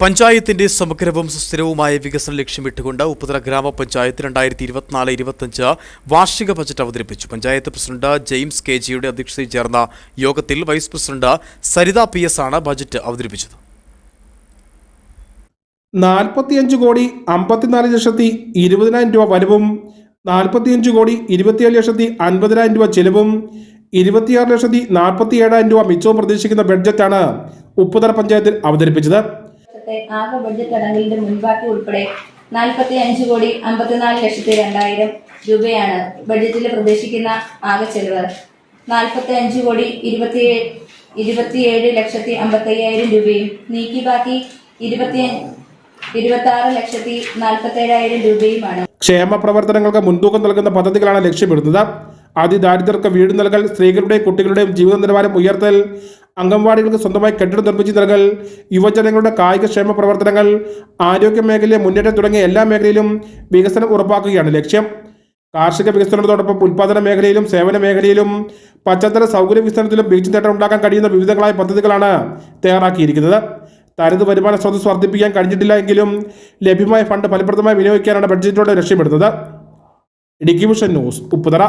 പഞ്ചായത്തിന്റെ സമഗ്രവും സുസ്ഥിരവുമായ വികസനം ലക്ഷ്യമിട്ടുകൊണ്ട് ഉപ്പുതല ഗ്രാമപഞ്ചായത്ത് രണ്ടായിരത്തി ഇരുപത്തിനാല് ഇരുപത്തഞ്ച് വാർഷിക ബജറ്റ് അവതരിപ്പിച്ചു. പഞ്ചായത്ത് പ്രസിഡന്റ് ജെയിംസ് കെ ജിയുടെ അധ്യക്ഷതയിൽ ചേർന്ന യോഗത്തിൽ vice president Saritha P S ആണ് ബജറ്റ് അവതരിപ്പിച്ചത്. നാൽപ്പത്തിയഞ്ച് കോടി അമ്പത്തിനാല് ലക്ഷത്തി ഇരുപതിനായിരം രൂപ വരവും നാൽപ്പത്തിയഞ്ച് കോടി ഇരുപത്തിയേഴ് ലക്ഷത്തി അൻപതിനായിരം രൂപ ചെലവും ഇരുപത്തിയാറ് ലക്ഷത്തി നാൽപ്പത്തി ഏഴായിരം രൂപ മിച്ചവും പ്രതീക്ഷിക്കുന്ന ബഡ്ജറ്റാണ് ഉപ്പുതറ പഞ്ചായത്തിൽ അവതരിപ്പിച്ചത്. വർഷത്തെ ആകെ ബഡ്ജറ്റ് അടങ്കലിന്റെ മുൻപാക്കി ഉൾപ്പെടെ നാൽപ്പത്തി അഞ്ച് കോടി അമ്പത്തിനാല് ലക്ഷത്തി രണ്ടായിരം രൂപയാണ് ബഡ്ജറ്റിൽ പ്രതീക്ഷിക്കുന്ന ആകെ ചെലവ്. നാൽപ്പത്തി അഞ്ച് കോടി ഇരുപത്തി ഇരുപത്തിയേഴ് ലക്ഷത്തി അമ്പത്തി അയ്യായിരം രൂപയും നീക്കി ബാക്കി ഇരുപത്തി ഇരുപത്തി ലക്ഷത്തി നാൽപ്പത്തി ഏഴായിരം രൂപയുമാണ്. ക്ഷേമ പ്രവർത്തനങ്ങൾക്ക് മുൻതൂക്കം നൽകുന്ന പദ്ധതികളാണ് ലക്ഷ്യമിടുന്നത്. അതിദാരിദ്ര്യർക്ക് വീട് നൽകൽ സ്ത്രീകളുടെയും കുട്ടികളുടെയും ജീവിത നിലവാരം ഉയർത്തൽ അംഗൻവാടികൾക്ക് സ്വന്തമായി കെട്ടിടം നിർമ്മിച്ചു നൽകൽ യുവജനങ്ങളുടെ കായികക്ഷേമ പ്രവർത്തനങ്ങൾ ആരോഗ്യ മേഖലയിലെ മുന്നേറ്റം തുടങ്ങിയ എല്ലാ മേഖലയിലും വികസനം ഉറപ്പാക്കുകയാണ് ലക്ഷ്യം. കാർഷിക വികസനത്തോടൊപ്പം ഉൽപ്പാദന മേഖലയിലും സേവന മേഖലയിലും പശ്ചാത്തല സൗകര്യ വികസനത്തിലും ബീച്ച് നേട്ടം ഉണ്ടാക്കാൻ കഴിയുന്ന വിവിധങ്ങളായ പദ്ധതികളാണ് തയ്യാറാക്കിയിരിക്കുന്നത്. തനത് വരുമാന സ്രോതസ് വർദ്ധിപ്പിക്കാൻ കഴിഞ്ഞിട്ടില്ല എങ്കിലും ലഭ്യമായ ഫണ്ട് ഫലപ്രദമായി വിനിയോഗിക്കാനാണ് ബഡ്ജറ്റിലൂടെ ലക്ഷ്യമിടുന്നത്. Idukki vision news Upputhara.